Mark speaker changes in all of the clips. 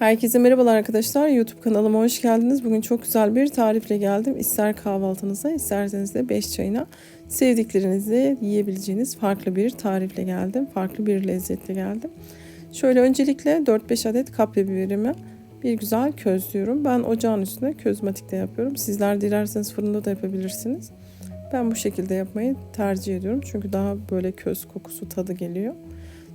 Speaker 1: Herkese merhabalar arkadaşlar. YouTube kanalıma hoş geldiniz. Bugün çok güzel bir tarifle geldim. İster kahvaltınıza, isterseniz de 5 çayına sevdiklerinizle yiyebileceğiniz farklı bir tarifle geldim. Farklı bir lezzetle geldim. Şöyle öncelikle 4-5 adet kapya biberimi bir güzel közlüyorum. Ben ocağın üstüne közmatikte yapıyorum. Sizler dilerseniz fırında da yapabilirsiniz. Ben bu şekilde yapmayı tercih ediyorum. Çünkü daha böyle köz kokusu tadı geliyor.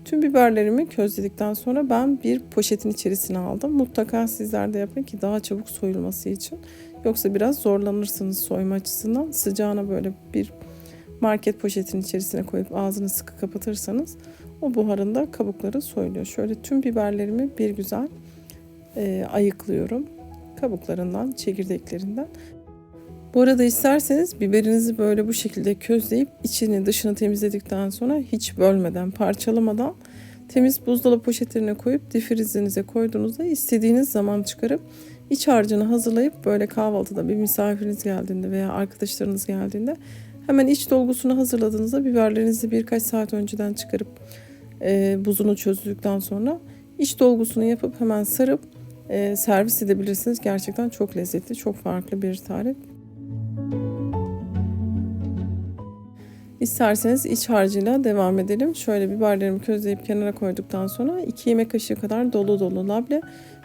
Speaker 1: Tüm biberlerimi közledikten sonra ben bir poşetin içerisine aldım. Mutlaka sizler de yapın ki daha çabuk soyulması için. Yoksa biraz zorlanırsınız soyma açısından. Sıcağına böyle bir market poşetin içerisine koyup ağzını sıkı kapatırsanız o buharında kabukları soyuluyor. Şöyle tüm biberlerimi bir güzel e, ayıklıyorum. Kabuklarından, çekirdeklerinden. Bu arada isterseniz biberinizi böyle bu şekilde közleyip içini dışını temizledikten sonra hiç bölmeden, parçalamadan temiz buzdolabı poşetlerine koyup difrizinize koyduğunuzda istediğiniz zaman çıkarıp iç harcını hazırlayıp böyle kahvaltıda bir misafiriniz geldiğinde veya arkadaşlarınız geldiğinde hemen iç dolgusunu hazırladığınızda biberlerinizi birkaç saat önceden çıkarıp e, buzunu çözdükten sonra iç dolgusunu yapıp hemen sarıp e, servis edebilirsiniz. Gerçekten çok lezzetli, çok farklı bir tarif. İsterseniz iç harcıyla devam edelim. Şöyle biberlerimi közleyip kenara koyduktan sonra 2 yemek kaşığı kadar dolu dolu labne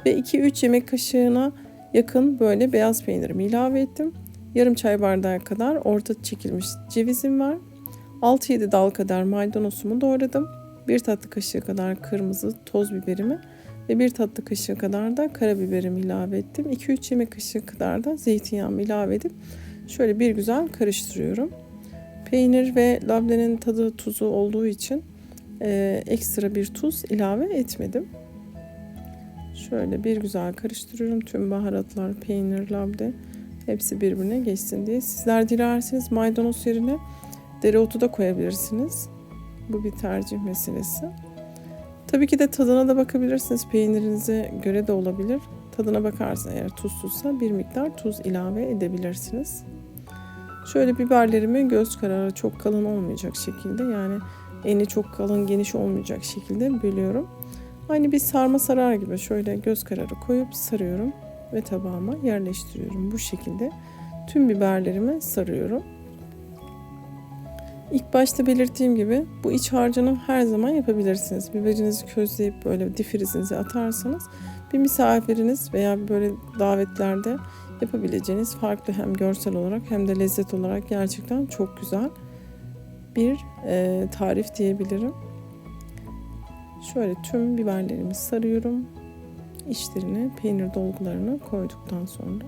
Speaker 1: ve 2-3 yemek kaşığına yakın böyle beyaz peynirimi ilave ettim. Yarım çay bardağı kadar orta çekilmiş cevizim var. 6-7 dal kadar maydanozumu doğradım. 1 tatlı kaşığı kadar kırmızı toz biberimi ve 1 tatlı kaşığı kadar da karabiberimi ilave ettim. 2-3 yemek kaşığı kadar da zeytinyağımı ilave edip şöyle bir güzel karıştırıyorum. Peynir ve labnenin tadı tuzu olduğu için e, ekstra bir tuz ilave etmedim. Şöyle bir güzel karıştırıyorum. Tüm baharatlar, peynir, labne hepsi birbirine geçsin diye. Sizler dilerseniz maydanoz yerine dereotu da koyabilirsiniz. Bu bir tercih meselesi. Tabii ki de tadına da bakabilirsiniz. Peynirinize göre de olabilir. Tadına bakarsın eğer tuzsuzsa bir miktar tuz ilave edebilirsiniz. Şöyle biberlerimi göz kararı çok kalın olmayacak şekilde yani eni çok kalın geniş olmayacak şekilde bölüyorum. Aynı bir sarma sarar gibi şöyle göz kararı koyup sarıyorum ve tabağıma yerleştiriyorum. Bu şekilde tüm biberlerimi sarıyorum. İlk başta belirttiğim gibi bu iç harcını her zaman yapabilirsiniz. Biberinizi közleyip böyle difrizinize atarsanız bir misafiriniz veya böyle davetlerde yapabileceğiniz farklı hem görsel olarak hem de lezzet olarak gerçekten çok güzel bir e, tarif diyebilirim. Şöyle tüm biberlerimi sarıyorum. İçlerine peynir dolgularını koyduktan sonra.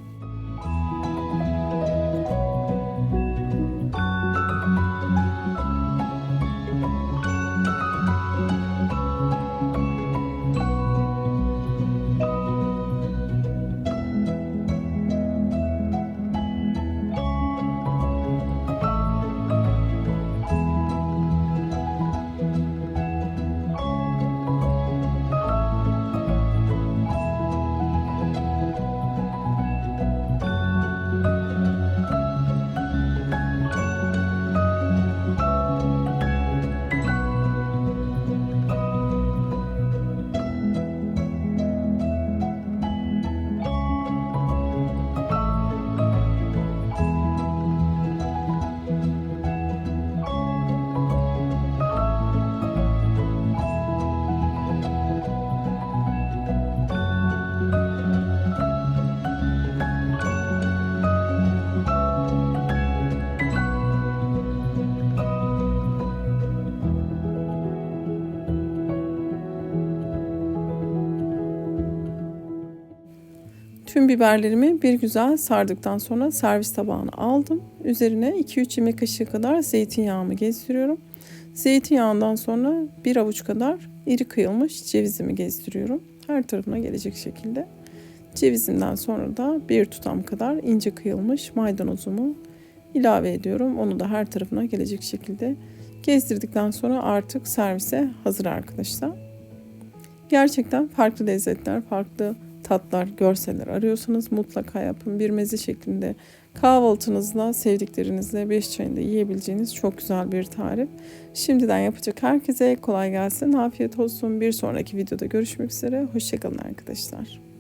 Speaker 1: Tüm biberlerimi bir güzel sardıktan sonra servis tabağına aldım. Üzerine 2-3 yemek kaşığı kadar zeytinyağımı gezdiriyorum. Zeytinyağından sonra bir avuç kadar iri kıyılmış cevizimi gezdiriyorum. Her tarafına gelecek şekilde. Cevizimden sonra da bir tutam kadar ince kıyılmış maydanozumu ilave ediyorum. Onu da her tarafına gelecek şekilde gezdirdikten sonra artık servise hazır arkadaşlar. Gerçekten farklı lezzetler, farklı tatlar, görseller arıyorsanız mutlaka yapın. Bir meze şeklinde Kahvaltınızda sevdiklerinizle 5 çayında yiyebileceğiniz çok güzel bir tarif. Şimdiden yapacak herkese kolay gelsin, afiyet olsun. Bir sonraki videoda görüşmek üzere. Hoşçakalın arkadaşlar.